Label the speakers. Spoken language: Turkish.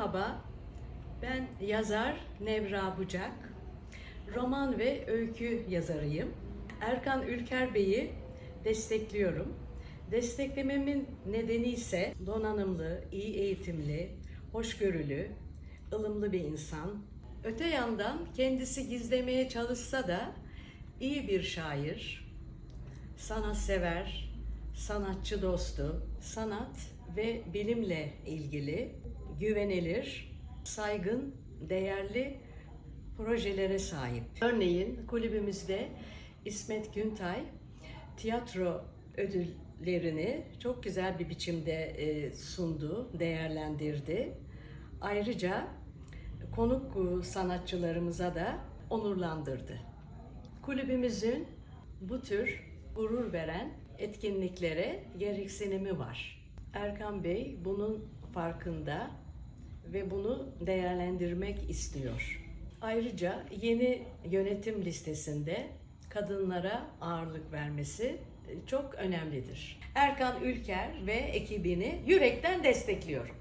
Speaker 1: Merhaba, ben yazar Nevra Bucak. Roman ve öykü yazarıyım. Erkan Ülker Bey'i destekliyorum. Desteklememin nedeni ise donanımlı, iyi eğitimli, hoşgörülü, ılımlı bir insan. Öte yandan kendisi gizlemeye çalışsa da iyi bir şair, sanatsever, sanatçı dostu, sanat ve bilimle ilgili güvenilir, saygın, değerli projelere sahip. Örneğin kulübümüzde İsmet Güntay tiyatro ödüllerini çok güzel bir biçimde e, sundu, değerlendirdi. Ayrıca konuk e, sanatçılarımıza da onurlandırdı. Kulübümüzün bu tür gurur veren etkinliklere gereksinimi var. Erkan Bey bunun farkında ve bunu değerlendirmek istiyor. Ayrıca yeni yönetim listesinde kadınlara ağırlık vermesi çok önemlidir. Erkan Ülker ve ekibini yürekten destekliyorum.